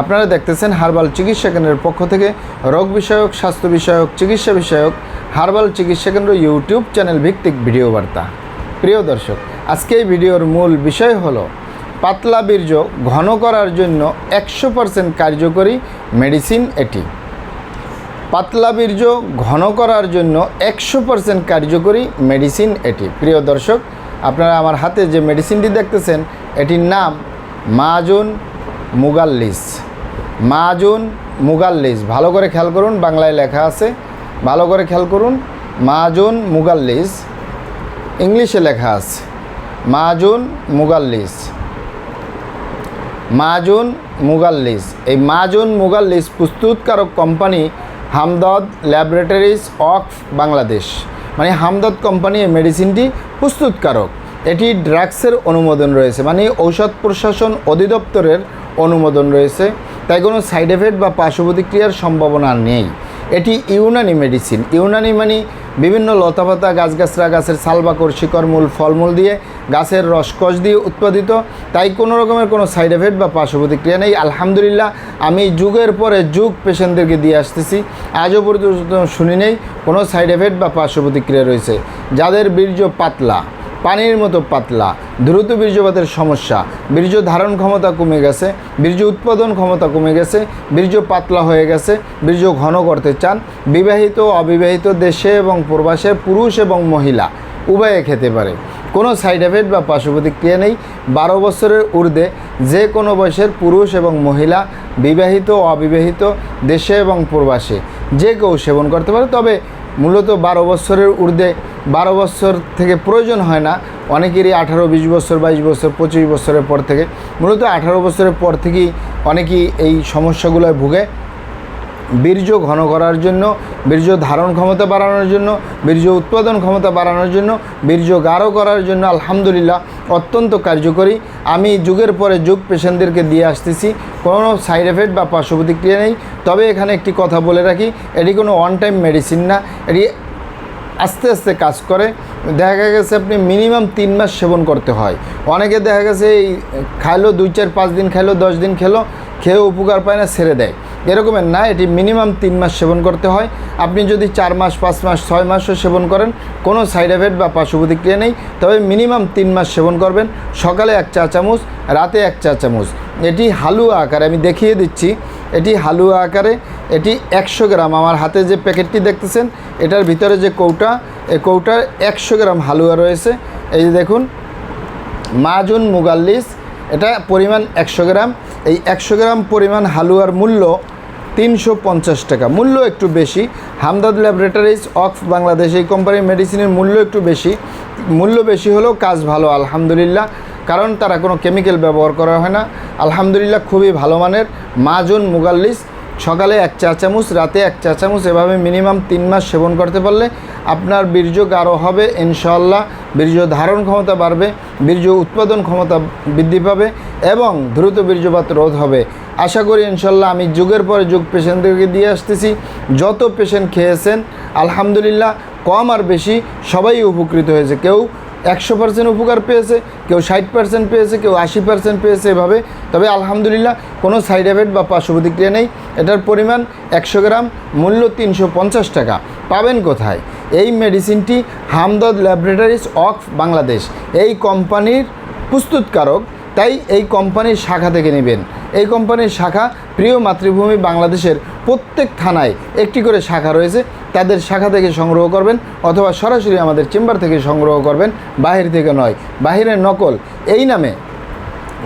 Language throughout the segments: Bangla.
আপনারা দেখতেছেন হার্বাল চিকিৎসা কেন্দ্রের পক্ষ থেকে রোগ বিষয়ক, স্বাস্থ্য বিষয়ক, চিকিৎসা বিষয়ক, হার্বাল চিকিৎসা কেন্দ্র ইউটিউব চ্যানেল ভিত্তিক ভিডিও বার্তা। প্রিয় দর্শক, আজকে এই ভিডিওর মূল বিষয় হলো পাতলা বীর্য ঘন করার জন্য একশো পারসেন্ট কার্যকরী মেডিসিন এটি। পাতলা বীর্য ঘন করার জন্য একশো পারসেন্ট কার্যকরী মেডিসিন এটি। প্রিয় দর্শক, আপনারা আমার হাতে যে মেডিসিনটি দেখতেছেন, এটির নাম মাজুন মুগাল্লিস। মাজুন মুগাল্লিস। ভালো করে খেয়াল করুন, বাংলায় লেখা আছে। ভালো করে খেয়াল করুন, মাজুন মুগাল্লিস। ইংলিশে লেখা আছে, মাজুন মুগাল্লিস। মাজুন মুগাল্লিস। এই মাজুন মুগাল্লিস প্রস্তুতকারক company Hamdard laboratories of Bangladesh. মানে হামদদ কোম্পানি এই মেডিসিনটি প্রস্তুতকারক। এটি ড্রাগসের অনুমোদন রয়েছে মানে ঔষধ প্রশাসন অধিদপ্তরের অনুমোদন রয়েছে। তাই কোনো সাইড এফেক্ট বা পার্শ্ব প্রতিক্রিয়ার সম্ভাবনা নেই। এটি ইউনানি মেডিসিন। ইউনানি মানে বিভিন্ন লতাপাতা গাছগাছরা গাছের সালবাকর শিকড় মূল ফলমূল দিয়ে গাছের রসকস দিয়ে উৎপাদিত। তাই কোনো রকমের কোনো সাইড এফেক্ট বা পার্শ্ব প্রতিক্রিয়া নেই। আলহামদুলিল্লাহ, আমি যুগের পরে যুগ পেশেন্টদেরকে দিয়ে আসতেছি। আজও পর্যন্ত শুনি নেই কোনো সাইড এফেক্ট বা পার্শ্ব প্রতিক্রিয়া রয়েছে। যাদের বীর্য পাতলা পানির মতো পাতলা, দ্রুত বীর্যপাতের সমস্যা, বীর্য ধারণ ক্ষমতা কমে গেছে, বীর্য উৎপাদন ক্ষমতা কমে গেছে, বীর্য পাতলা হয়ে গেছে, বীর্য ঘন করতে চান, বিবাহিত অবিবাহিত দেশে এবং প্রবাসের পুরুষ এবং মহিলা উভয়ে খেতে পারে। কোনো সাইড এফেক্ট বা পার্শ্ব নেই। বারো বছরের ঊর্ধ্বে যে কোনো বয়সের পুরুষ এবং মহিলা বিবাহিত অবিবাহিত দেশে এবং প্রবাসে যে কেউ সেবন করতে পারে, তবে মূলত বারো বছরের ঊর্ধ্বে বারো বছর থেকে প্রয়োজন হয় না। অনেকেরই আঠারো, বিশ বছর, বাইশ বছর, পঁচিশ বছরের পর থেকে। মূলত আঠারো বছরের পর থেকেই অনেকেই এই সমস্যাগুলোয় ভুগে। বীর্য ঘন করার জন্য, বীর্য ধারণ ক্ষমতা বাড়ানোর জন্য, বীর্য উৎপাদন ক্ষমতা বাড়ানোর জন্য, বীর্য গাঢ় করার জন্য আলহামদুলিল্লাহ অত্যন্ত কার্যকরী। আমি যুগের পরে যুগ পেশেন্টদেরকে দিয়ে আসতেছি। কোনো সাইড এফেক্ট বা পার্শ্ব প্রতিক্রিয়া নেই। তবে এখানে একটি কথা বলে রাখি, এটি কোনো ওয়ান টাইম মেডিসিন না। এটি আস্তে আস্তে কাজ করে। দেখা গেছে আপনি মিনিমাম তিন মাস সেবন করতে হয়। অনেকে দেখা গেছে এই খাইলো দুই চার পাঁচ দিন, খাইলো দশ দিন খেলো খেয়েও উপকার পায় না, ছেড়ে দেয়। এরকমের না, এটি মিনিমাম তিন মাস সেবন করতে হয়। আপনি যদি চার মাস, পাঁচ মাস, ছয় মাসও সেবন করেন, কোনো সাইড এফেক্ট বা পার্শ্ব প্রতিক্রিয়া নেই, তবে মিনিমাম তিন মাস সেবন করবেন। সকালে এক চা চামচ, রাতে এক চা চামচ। এটি হালুয়া আকারে, আমি দেখিয়ে দিচ্ছি, এটি হালুয়া আকারে, এটি একশো গ্রাম। আমার হাতে যে প্যাকেটটি দেখতেছেন, এটার ভিতরে যে কৌটা এই কৌটার একশো গ্রাম হালুয়া রয়েছে। এই যে দেখুন, মাজুন মুগাল্লিস এটা পরিমাণ একশো গ্রাম। এই একশো গ্রাম পরিমাণ হালুয়ার মূল্য তিনশো পঞ্চাশ টাকা। মূল্য একটু বেশি। হামদাদ ল্যাবরেটরিজ অফ বাংলাদেশ এই কোম্পানির মেডিসিনের মূল্য একটু বেশি। মূল্য বেশি হলেও কাজ ভালো, আলহামদুলিল্লাহ। কারণ তারা কোনো কেমিক্যাল ব্যবহার করা হয় না। আলহামদুলিল্লাহ খুবই ভালো মানের। মাজুন মুগাল্লিস, সকালে এক চা চামচ, রাতে এক চা চামচ, এভাবে মিনিমাম তিন মাস সেবন করতে পারলে আপনার বীর্য গাঢ় হবে ইনশাল্লাহ বীর্য ধারণ ক্ষমতা বাড়বে, বীর্য উৎপাদন ক্ষমতা বৃদ্ধি পাবে এবং দ্রুত বীর্যপাত রোধ হবে। আশা করি ইনশাল্লাহ আমি যুগের পরে যুগ পেশেন্টদেরকে দিয়ে আসতেছি। যত পেশেন্ট খেয়েছেন, আলহামদুলিল্লাহ কম আর বেশি সবাই উপকৃত হয়েছে। কেউ একশো পার্সেন্ট উপকার পেয়েছে, কেউ ষাট পার্সেন্ট পেয়েছে, কেউ আশি পার্সেন্ট পেয়েছে এভাবে। তবে আলহামদুলিল্লাহ কোনো সাইড এফেক্ট বা পার্শ্ব প্রতিক্রিয়া নেই। এটার পরিমাণ একশো গ্রাম, মূল্য তিনশো পঞ্চাশ টাকা। পাবেন কোথায়? এই মেডিসিনটি হামদদ ল্যাবরেটরিজ অফ বাংলাদেশ। এই কোম্পানির প্রস্তুতকারক, তাই এই কোম্পানির শাখা থেকে নেবেন। এই কোম্পানির শাখা প্রিয় মাতৃভূমি বাংলাদেশের প্রত্যেক থানায় একটি করে শাখা রয়েছে। তাদের শাখা থেকে সংগ্রহ করবেন অথবা সরাসরি আমাদের চেম্বার থেকে সংগ্রহ করবেন। বাহির থেকে নয় বাহিরের নকল। এই নামে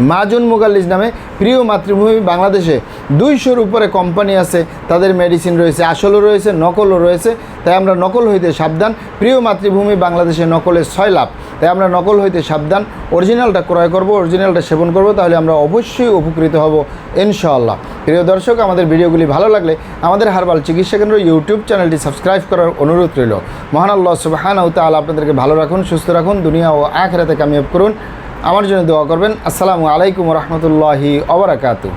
মাজুন মুগাল্লিজ নামে প্রিয় মাতৃভূমি বাংলাদেশে। দুইশোর উপরে কোম্পানি আছে, তাদের মেডিসিন রয়েছে, আসলও রয়েছে, নকলও রয়েছে। তাই আমরা নকল হইতে সাবধান। প্রিয় মাতৃভূমি বাংলাদেশে নকলের ছয় লাভ। তাই আমরা নকল হইতে সাবধান। অরিজিনালটা ক্রয় করব অরিজিনালটা সেবন করব, তাহলে আমরা অবশ্যই উপকৃত হব, ইনশাআল্লাহ। প্রিয় দর্শক, আমাদের ভিডিওগুলি ভালো লাগলে আমাদের হারবাল চিকিৎসা কেন্দ্র ইউটিউব চ্যানেলটি সাবস্ক্রাইব করার অনুরোধ রইল। মহান আল্লাহ সুবাহানাউ তাআলা আপনাদেরকে ভালো রাখুন, সুস্থ রাখুন, দুনিয়া ও আখেরাতে কামিয়াব করুন। আমার জন্য দোয়া করবেন। আসসালামু আলাইকুম রহমতুল্লাহি অবরাকাতু